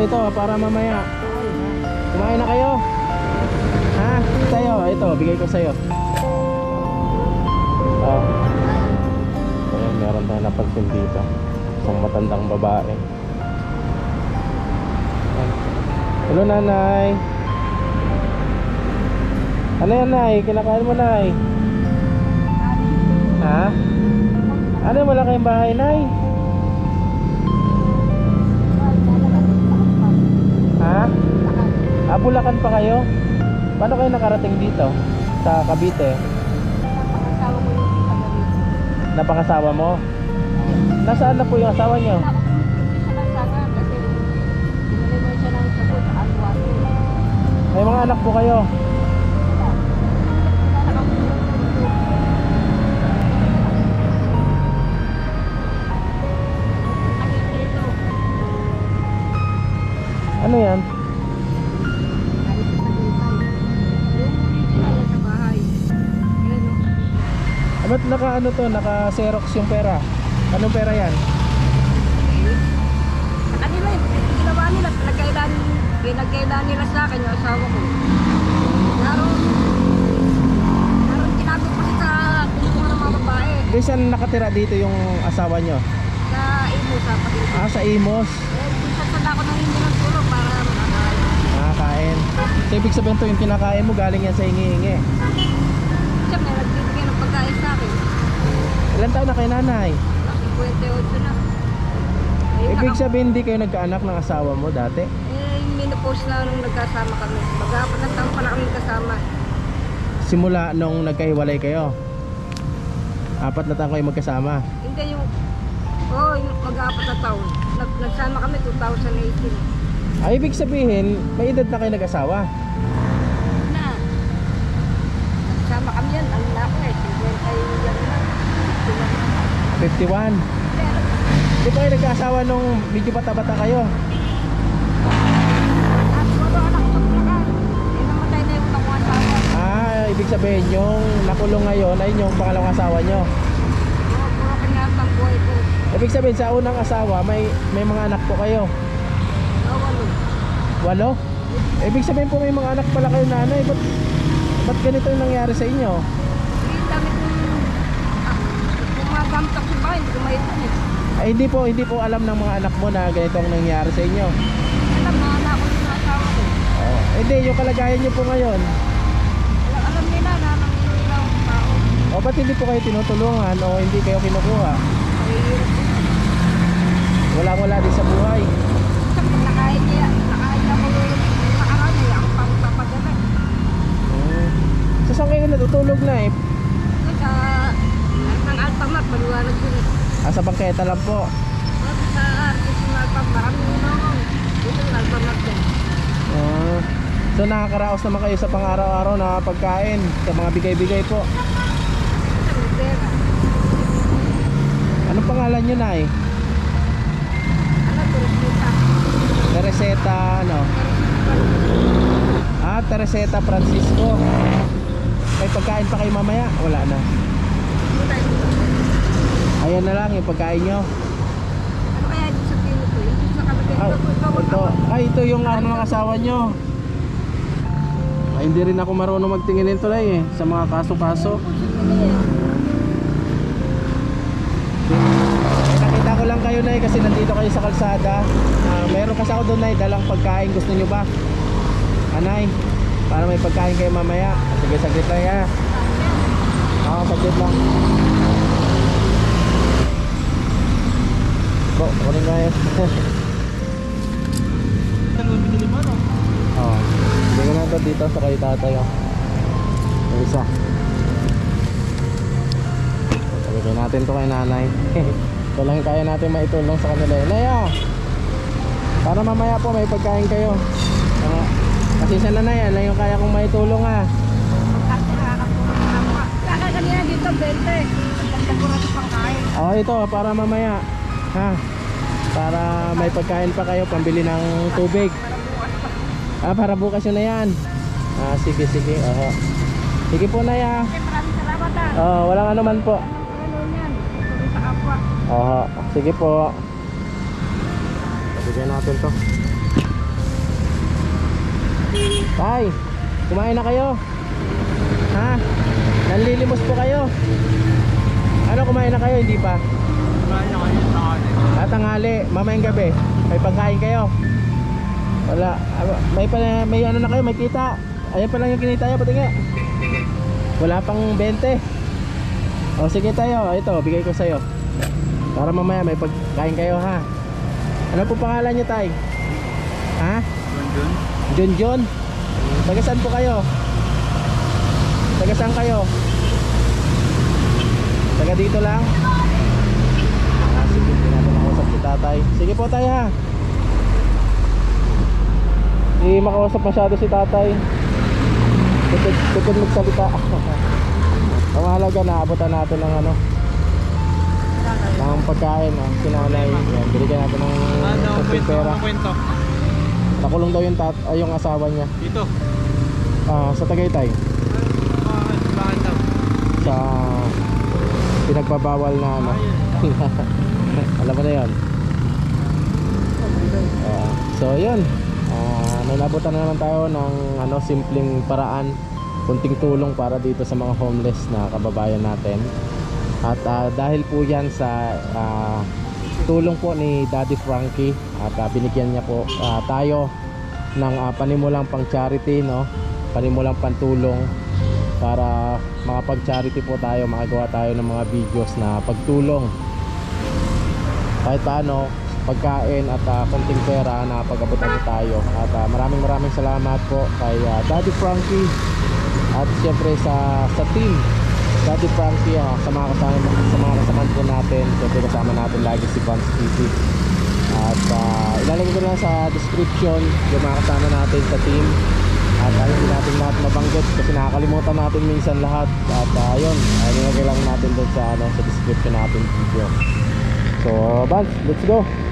ito, para mamaya. Kumain na kayo? Ha? Sa'yo, ito, bigay ko sa'yo. Ah. Ayan, meron tayong napansin dito. Isang matandang babae. Hello, nanay. Ano yan, nay? Kinakain mo, nay? Ha? Ano, wala kayong bahay, nay? Ah, Bulacan pa kayo? Paano kayo nakarating dito? Sa Cavite? Asawa ko yung isa na rin. Napangasawa mo? Nasaan na po yung asawa? Sa sa Alwate. May mga anak po kayo? Ba't naka ano to? Naka Xerox yung pera? Anong pera yan? Sa kanila yun. Ginawa nila. Pinagkailan, pinagkailan nila sa akin yung asawa ko. Naroon. Naroon tinago ko sa kulungan ng mga babae. Di saan nakatira dito yung asawa nyo? Sa imo sa pagkailan. Ah, sa Imos. Eh, ako hindi ng tulog para makakain. Nakakain. So, ibig sabihin to yung kinakain mo galing yan sa hingi-hingi. Siyempre, nagbibigay ng pagkain sa akin. Ilan taon na kay nanay? Laki 28 na. Ibig naka- sabihin hindi kayo nagkaanak ng asawa mo dati? Eh, minopost na nung nagkasama kami. Mag-apat na taon pa na kami kasama. Simula nung nagkahiwalay kayo? Apat na taon kayo magkasama? Hindi yung... Oo, oh, yung mag-apat na taon. Nag nagsama kami 2018. Ay, ibig sabihin, may edad na kayo nag-asawa? Na. Nagsama kami yan. Ano na ako eh. 50 yung yan na. 51. Pero, Di ba kayo nagkaasawa nung medyo bata-bata kayo? Ah, ibig sabihin yung nakulong ngayon ay yung pangalawang asawa nyo. Ibig sabihin sa unang asawa may may mga anak po kayo. Walo? Ibig sabihin po may mga anak pala kayo nanay. Ba't, ba't ganito yung nangyari sa inyo? Eh, dami kong... Ah, ako sa bahay, hindi ko maipon eh. Ay hindi po, hindi po alam ng mga anak mo na ganito ang nangyari sa inyo. Alam na anak ko yung asawa ko. Oh. Hindi, yung kalagayan nyo po ngayon. Alam, alam nila na nangingilaw ang tao. O ba't hindi po kayo tinutulungan o hindi kayo kinukuha? Mahirap po. Wala wala din sa buhay. Sa pag nakain niya, nakain niya ko yung nakaraan niya, ako pang papadala. Hmm. So saan kayo natutulog na eh? Ito sa... Ang Alphamart, maliwanag yun eh. Ah, sa bangketa lang po. Ito sa artist ng Alphamart, maraming nunong. Dito yung Alphamart din. Ah. so nakakaraos naman kayo sa pang-araw-araw na pagkain sa mga bigay-bigay po. Anong pangalan nyo na eh? Ano, turisita. Tereseta ano? Ah, Tereseta Francisco. May pagkain pa kayo mamaya? Wala na. Na lang yung pagkain nyo. Ano kaya dito sa ko? Yung sa kalagay. Ay, ito, ay, ito yung ano ng asawa nyo. Ay, hindi rin ako marunong magtingin nito lang eh. Sa mga kaso-kaso. Eh, nakita ko lang kayo na kasi nandito kayo sa kalsada. Ah, meron kasi ako doon na dalang pagkain. Gusto nyo ba? Anay, para may pagkain kayo mamaya. Sige, saglit lang ya. Oo, saglit lang. Bro, kunin nga yan. Oo. Hindi ko na ito dito sa kayo tatay. Oh. Yung isa. Sabihin natin to kay nanay. Ito lang yung kaya natin maitulong sa kanila. eh. Naya! Para mamaya po may pagkain kayo. Uh, kasi sa nanay, yan lang yung kaya kong maitulong ha. Kaka kanina dito, 20. Ganda ko rin sa pangkain. Oh, ito para mamaya. Ha? Para may pagkain pa kayo pambili ng tubig. Ah, para bukas yun na yan. Ah, sige, sige. Oo. Sige po na ya. Oh, walang ano man po. Ano kapwa. Oo, sige po. Bigyan natin to. Tay, kumain na kayo? Ha? Nanlilimos po kayo? Ano kumain na kayo? Hindi pa? Tangali. Tatangali, mamayang gabi. May pagkain kayo. Wala. May pa may ano na kayo, may kita. Ayan pa lang yung kinita niya, pati nga. Wala pang 20. O sige tayo, ito, bigay ko sa'yo. Para mamaya may pagkain kayo ha. Ano po pangalan niyo, Tay? Ha? John John. Taga saan po kayo? Taga saan kayo? Taga dito lang? Ah, sige, hindi natin makausap si tatay. Sige po tayo ha. Hindi makausap masyado si tatay. Tukod, tukod magsalita. Ang mahalaga na abutan natin ng ano ng pagkain oh, sinanay yan, binigyan natin ng Ano, konting kwento, pera ano nakulong daw yung, tat, ay, yung asawa niya Dito. Ah, sa Tagaytay sa pinagbabawal na ano. Alam mo na 'yon. So 'yun. Ah, may nabutan na naman tayo ng ano simpleng paraan, kunting tulong para dito sa mga homeless na kababayan natin. At ah, dahil po 'yan sa ah, tulong po ni Daddy Frankie at ah, binigyan niya po ah, tayo ng ah, panimulang pang charity no, panimulang pantulong para makapag-charity po tayo, makagawa tayo ng mga videos na pagtulong. Kahit paano, pagkain at uh, konting pera na pag-abutan po tayo. At ah, maraming maraming salamat po kay ah, Daddy Frankie at siyempre sa sa team Daddy Frankie ah, sa mga kasama sa mga kasama po natin. Siyempre kasama natin lagi si Vance TV. At uh, ilalagay ko lang sa description yung mga kasama natin sa team. At uh, hindi natin lahat mabanggit kasi nakakalimutan natin minsan lahat. At uh, yun, uh, nilagay lang natin doon sa, ano, sa description natin video. So, Vance, let's go!